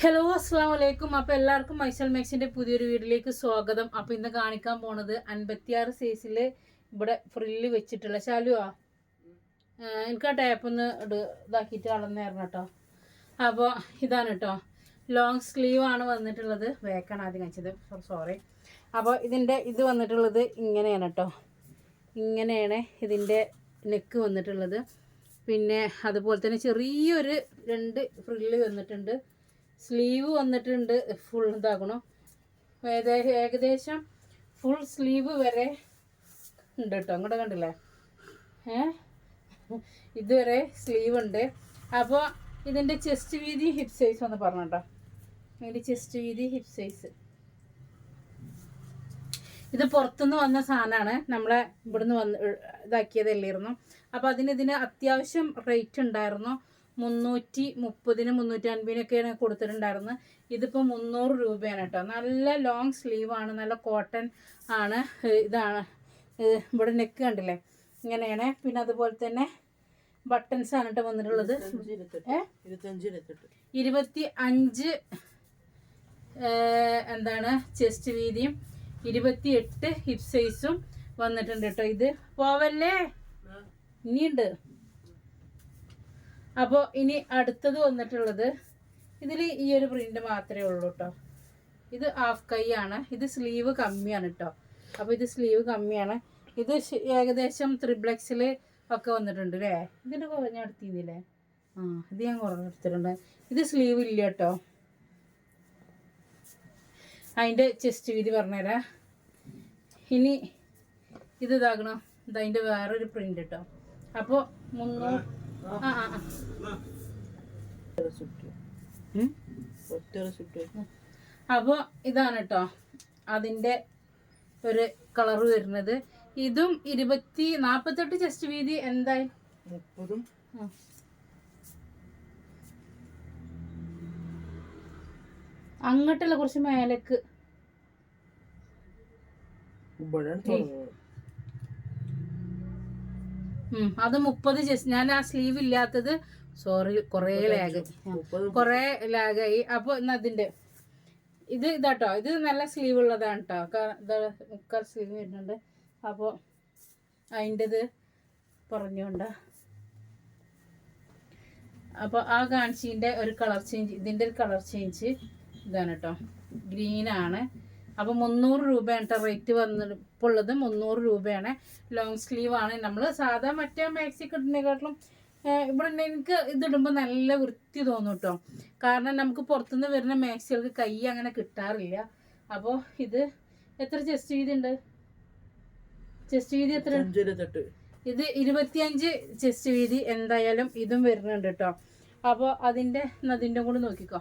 Hello അസ്സാം വലൈക്കും അപ്പോൾ എല്ലാവർക്കും മൈസൽ മാക്സിന്റെ പുതിയൊരു വീഡിയോയിലേക്ക് സ്വാഗതം. അപ്പോൾ ഇന്ന് കാണിക്കാൻ പോണത് അൻപത്തിയാറ് സൈസിൽ ഇവിടെ ഫ്രില്ല് വെച്ചിട്ടുള്ള ശാലുവാ. എനിക്ക് ആ ടാപ്പ് ഒന്ന് ഇട് ഇതാക്കിയിട്ട് കളന്നായിരുന്നു കേട്ടോ. അപ്പോൾ ഇതാണ് കേട്ടോ. ലോങ് സ്ലീവ് ആണ് വന്നിട്ടുള്ളത്. വേക്കാണ് ആദ്യം കഴിച്ചത്. സോറി അപ്പോൾ ഇതിന്റെ ഇത് വന്നിട്ടുള്ളത് ഇങ്ങനെയാണ് കേട്ടോ. ഇങ്ങനെയാണ് ഇതിന്റെ നെക്ക് വന്നിട്ടുള്ളത്. പിന്നെ അതുപോലെ തന്നെ ചെറിയൊരു രണ്ട് ഫ്രില്ല് വന്നിട്ടുണ്ട്. സ്ലീവ് വന്നിട്ടുണ്ട്. ഫുൾ ഇതാക്കണം. ഏകദേശം ഫുൾ സ്ലീവ് വരെ ഉണ്ട് കേട്ടോ. അങ്ങോട്ട് കണ്ടില്ലേ? ഏ? ഇതുവരെ സ്ലീവ് ഉണ്ട്. അപ്പോൾ ഇതിന്റെ ചെസ്റ്റ് വീതി ഹിപ്പ് സൈസ് ഒന്ന് പറഞ്ഞു കേട്ടോ. ഇതിന്റെ ചെസ്റ്റ് വീതി ഹിപ്പ് സൈസ്. ഇത് പുറത്തുനിന്ന് വന്ന സാധനമാണ്. നമ്മളെ ഇവിടുന്ന് വന്ന് ഇതാക്കിയതല്ലായിരുന്നു അപ്പോൾ അതിന് ഇതിന് അത്യാവശ്യം റേറ്റ് ഉണ്ടായിരുന്നു. മുന്നൂറ്റി മുപ്പതിന് മുന്നൂറ്റി അൻപതിനൊക്കെയാണ് കൊടുത്തിട്ടുണ്ടായിരുന്നത്. ഇതിപ്പോൾ മുന്നൂറ് രൂപയാണ് കേട്ടോ. നല്ല ലോങ് സ്ലീവാണ് നല്ല കോട്ടൺ ആണ് ഇതാണ്. ഇവിടെ നെക്ക് കണ്ടില്ലേ? ഇങ്ങനെയാണ്. പിന്നെ അതുപോലെ തന്നെ ബട്ടൺസ് ആണ് കേട്ടോ വന്നിട്ടുള്ളത്. ഇരുപത്തി അഞ്ച് എന്താണ് ചെസ്റ്റ് വീതിയും ഇരുപത്തി എട്ട് ഹിപ്പ് സൈസും വന്നിട്ടുണ്ട് കേട്ടോ. ഇത് പോവല്ലേ? ഇനിയുണ്ട്. അപ്പോൾ ഇനി അടുത്തത് വന്നിട്ടുള്ളത് ഇതിൽ ഈ ഒരു പ്രിന്റ് മാത്രമേ ഉള്ളൂ കേട്ടോ ഇത് ഹാഫ് കൈ ആണ്. ഇത് സ്ലീവ് കമ്മിയാണ് കേട്ടോ അപ്പോൾ ഇത് സ്ലീവ് കമ്മിയാണ്. ഇത് ഏകദേശം ത്രിബ്ലക്സിൽ ഒക്കെ വന്നിട്ടുണ്ട് അല്ലേ ഇതിന്റെ കുറഞ്ഞ എടുത്തിരുന്നില്ലേ? ആ ഇത് ഞാൻ കുറഞ്ഞെടുത്തിട്ടുണ്ട് ഇത് സ്ലീവ് ഇല്ല കേട്ടോ അതിന്റെ ചെസ്റ്റ് വീതി പറഞ്ഞുതരാം. ഇനി ഇത് ഇതാകണം. ഇതതിന്റെ വേറൊരു പ്രിന്റ് കേട്ടോ അപ്പോൾ മുന്നൂറ് അപ്പോൾ ഇതാണ് കേട്ടോ അതിന്റെ ഒരു കളർ വരുന്നത്. ഇതും ഇരുപത്തി നാൽപ്പത്തെട്ട് ചെസ്റ്റ് വീതി എന്തായി? മുപ്പതും. അങ്ങോട്ടുള്ള കുറച്ച് മേലേക്ക്. ഇവിടെയാണ് അത് മുപ്പത് ജസ്റ്റ് ഞാൻ ആ സ്ലീവ് ഇല്ലാത്തത് സോറി കുറേ ലാഗ് കുറേ ലാഗായി അപ്പോൾ അതിന്റെ അതിന്റെ ഇത് ഇതാട്ടോ ഇത് നല്ല സ്ലീവ് ഉള്ളതാണ് കേട്ടോ മുക്കാൽ സ്ലീവ് വരുന്നുണ്ട്. അപ്പോൾ അതിന്റെത് പറഞ്ഞുകൊണ്ട് അപ്പോൾ ആ കാണിച്ചിന്റെ ഒരു കളർ ചേഞ്ച് ഇതിന്റെ ഒരു കളർ ചേഞ്ച് ഇതാണ് കേട്ടോ ഗ്രീനാണ് അപ്പോൾ മുന്നൂറ് രൂപയാണ് കേട്ടോ റേറ്റ് വന്ന് ഇപ്പോൾ ഉള്ളത് മുന്നൂറ് രൂപയാണ്. ലോങ് സ്ലീവ് ആണ്. നമ്മൾ സാധാ മറ്റേ മാക്സി കിട്ടുന്നതിനെക്കാട്ടിലും ഇവിടെ എനിക്ക് ഇതിടുമ്പോൾ നല്ല വൃത്തി തോന്നും കേട്ടോ കാരണം നമുക്ക് പുറത്തുനിന്ന് വരുന്ന മാക്സികൾക്ക് കൈ അങ്ങനെ കിട്ടാറില്ല. അപ്പോൾ ഇത് എത്ര ചെസ്റ്റ് വീതി ഉണ്ട്? ചെസ്റ്റ് വീതി എത്ര? ഇത് ഇരുപത്തിയഞ്ച് ചെസ്റ്റ് വീതി എന്തായാലും ഇതും വരുന്നുണ്ട് കേട്ടോ അപ്പോൾ അതിന്റെ അതിന്റെ കൂടെ നോക്കിക്കോ.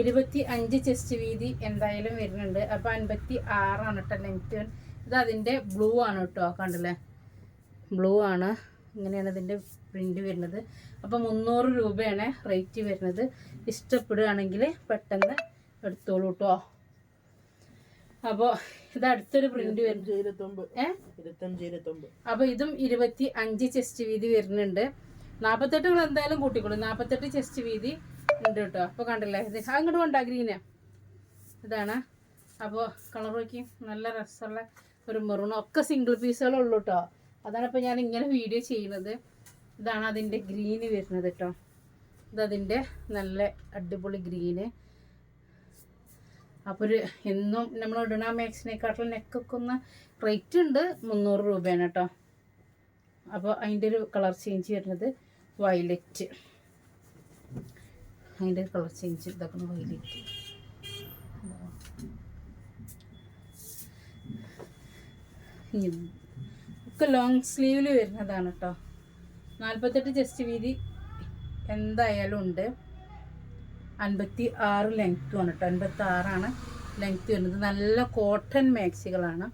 ഇരുപത്തി അഞ്ച് ചെസ്റ്റ് വീതി എന്തായാലും വരുന്നുണ്ട്. അപ്പോൾ അൻപത്തി ആറാണ് കേട്ടോ ലെങ്ത് ഇത് അതിന്റെ ബ്ലൂ ആണ് കേട്ടോ കണ്ടില്ലേ? ബ്ലൂ ആണ്. ഇങ്ങനെയാണ് ഇതിന്റെ പ്രിന്റ് വരുന്നത്. അപ്പോൾ മുന്നൂറ് രൂപയാണ് റേറ്റ് വരുന്നത്. ഇഷ്ടപ്പെടുകയാണെങ്കിൽ പെട്ടെന്ന് എടുത്തോളൂ കേട്ടോ അപ്പോൾ ഇത് അടുത്തൊരു പ്രിന്റ് വരുന്നത് അപ്പോൾ ഇതും ഇരുപത്തി അഞ്ച് ചെസ്റ്റ് വീതി വരുന്നുണ്ട്. നാൽപ്പത്തെട്ട് നിങ്ങൾ എന്തായാലും കൂട്ടിക്കോളൂ. നാൽപ്പത്തെട്ട് ചെസ്റ്റ് വീതി ഉണ്ട് കേട്ടോ. അപ്പോൾ കണ്ടില്ലേ? ഇത് അങ്ങോട്ട് കൊണ്ടാ ഗ്രീന് ഇതാണ്. അപ്പോൾ കളർ നോക്കി. നല്ല രസമുള്ള ഒരു മെറൂൺ ഒക്കെ സിംഗിൾ പീസുകളേ ഉള്ളൂ കേട്ടോ. അതാണ് ഇപ്പോൾ ഞാൻ ഇങ്ങനെ വീഡിയോ ചെയ്യുന്നത്. ഇതാണ് അതിന്റെ ഗ്രീന് വരുന്നത് കേട്ടോ. ഇതതിന്റെ നല്ല അടിപൊളി ഗ്രീന് അപ്പോൾ ഒരു എന്നും നമ്മൾ ഇടണ മാക്സിനെക്കാട്ടിലും നെക്കൊക്കെ ഒന്ന് റേറ്റ് ഉണ്ട് മുന്നൂറ് രൂപയാണ് കേട്ടോ. അപ്പോൾ അതിന്റെ ഒരു കളർ ചേഞ്ച് വരുന്നത് വയലറ്റ് അതിന്റെ കളർ ചേഞ്ച് ഇതാക്കുന്ന വൈലിറ്റ് ഒക്കെ ലോങ് സ്ലീവിൽ വരുന്നതാണ് കേട്ടോ നാൽപ്പത്തെട്ട് ചെസ്റ്റ് വീതി എന്തായാലും ഉണ്ട്. അൻപത്തി ആറ് ലെങ്ത്തും ആണ് കേട്ടോ അൻപത്തി ആറാണ് ലെങ്ത്ത് വരുന്നത്. നല്ല കോട്ടൺ മാക്സികളാണ്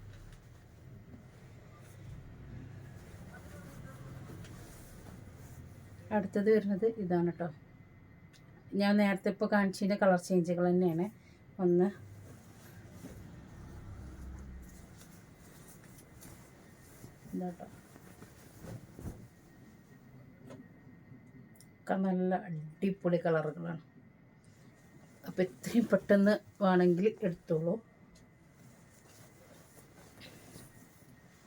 അടുത്തത് വരുന്നത് ഇതാണ് കേട്ടോ ഞാൻ നേരത്തെ ഇപ്പോൾ കാണിച്ചതിന്റെ കളർ ചേഞ്ചുകൾ തന്നെയാണ്. ഒന്ന്. നല്ല അടിപൊളി കളറുകളാണ്. അപ്പോൾ ഇത്രയും പെട്ടെന്ന് വേണമെങ്കിൽ എടുത്തോളൂ.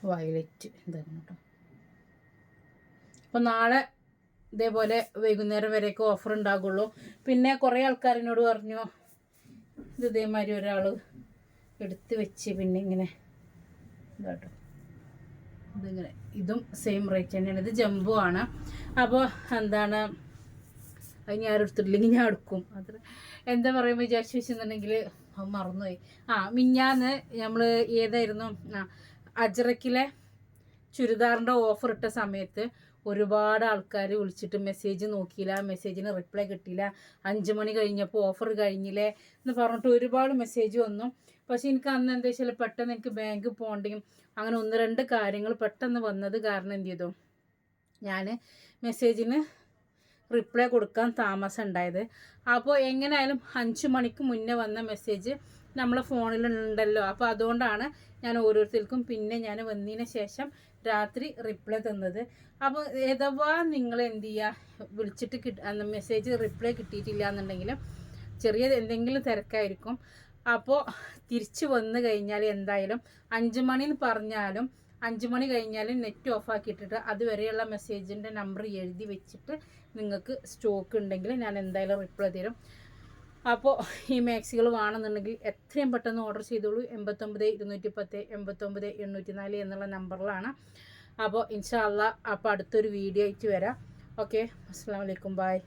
വയലറ്റ് എന്താണ് കേട്ടോ. അപ്പോൾ നാളെ ഇതേപോലെ വൈകുന്നേരം വരെയൊക്കെ ഓഫർ ഉണ്ടാകുള്ളൂ. പിന്നെ കുറേ ആൾക്കാരിനോട് പറഞ്ഞു ഇത് ഇതേമാതിരി ഒരാൾ എടുത്ത് വെച്ച് പിന്നെ ഇങ്ങനെ ഇതാട്ടോ. ഇതിങ്ങനെ ഇതും സെയിം റേറ്റ് തന്നെയാണ്. ഇത് ജംബോ ആണ്. അപ്പോൾ എന്താണ് അത് ഞാൻ എടുത്തിട്ടില്ലെങ്കിൽ ഞാൻ എടുക്കും. അത്ര എന്താ പറയുമ്പോൾ വിചാരിച്ചു വെച്ചിട്ടുണ്ടെങ്കിൽ അത് മറന്നുപോയി. ആ മിഞ്ഞാന്ന് നമ്മൾ ഏതായിരുന്നു ആ അജറക്കിലെ ചുരിദാറിന്റെ ഓഫർ ഇട്ട സമയത്ത് ഒരുപാട് ആൾക്കാർ വിളിച്ചിട്ട് മെസ്സേജ് നോക്കിയില്ല മെസ്സേജിന് റിപ്ലൈ കിട്ടിയില്ല. അഞ്ച് മണി കഴിഞ്ഞപ്പോൾ ഓഫർ കഴിഞ്ഞില്ലേ എന്ന് പറഞ്ഞിട്ട് ഒരുപാട് മെസ്സേജ് വന്നു. പക്ഷേ എനിക്ക് അന്ന് എന്താ വെച്ചാൽ പെട്ടെന്ന് എനിക്ക് ബാങ്കിൽ പോകണ്ടെങ്കിൽ അങ്ങനെ ഒന്ന് രണ്ട് കാര്യങ്ങൾ പെട്ടെന്ന് വന്നത് കാരണം എന്ത് ചെയ്തു? ഞാൻ മെസ്സേജിന് റിപ്ലൈ കൊടുക്കാൻ താമസം ഉണ്ടായത്. അപ്പോൾ എങ്ങനെയായാലും അഞ്ച് മണിക്ക് മുന്നേ വന്ന മെസ്സേജ് നമ്മളെ ഫോണിലുണ്ടല്ലോ. അപ്പോൾ അതുകൊണ്ടാണ് ഞാൻ ഓരോരുത്തർക്കും പിന്നെ ഞാൻ വന്നതിന് ശേഷം രാത്രി റിപ്ലൈ തന്നത്. അപ്പോൾ ഏതവാ നിങ്ങൾ എന്ത് ചെയ്യുക വിളിച്ചിട്ട് കിട്ട മെസ്സേജ് റിപ്ലൈ കിട്ടിയിട്ടില്ല എന്നുണ്ടെങ്കിലും ചെറിയ എന്തെങ്കിലും തിരക്കായിരിക്കും. അപ്പോൾ തിരിച്ചു വന്നു കഴിഞ്ഞാൽ എന്തായാലും അഞ്ച് മണിന്ന് പറഞ്ഞാലും അഞ്ച് മണി കഴിഞ്ഞാൽ നെറ്റ് ഓഫ് ആക്കിയിട്ടിട്ട് അതുവരെയുള്ള മെസ്സേജിന്റെ നമ്പർ എഴുതി വെച്ചിട്ട് നിങ്ങൾക്ക് സ്റ്റോക്ക് ഉണ്ടെങ്കിൽ ഞാൻ എന്തായാലും റിപ്ലൈ തരും. അപ്പോൾ ഈ മാക്സികൾ വേണമെന്നുണ്ടെങ്കിൽ എത്രയും പെട്ടെന്ന് ഓർഡർ ചെയ്തോളൂ. എൺപത്തൊമ്പത് ഇരുന്നൂറ്റി പത്ത് എൺപത്തൊമ്പത് എണ്ണൂറ്റി നാല് എന്നുള്ള നമ്പറിലാണ്. അപ്പോൾ ഇൻഷാല്ല അപ്പോൾ അടുത്തൊരു വീഡിയോ ആയിട്ട് വരാം. ഓക്കെ അസ്സാം വലൈക്കും ബായ്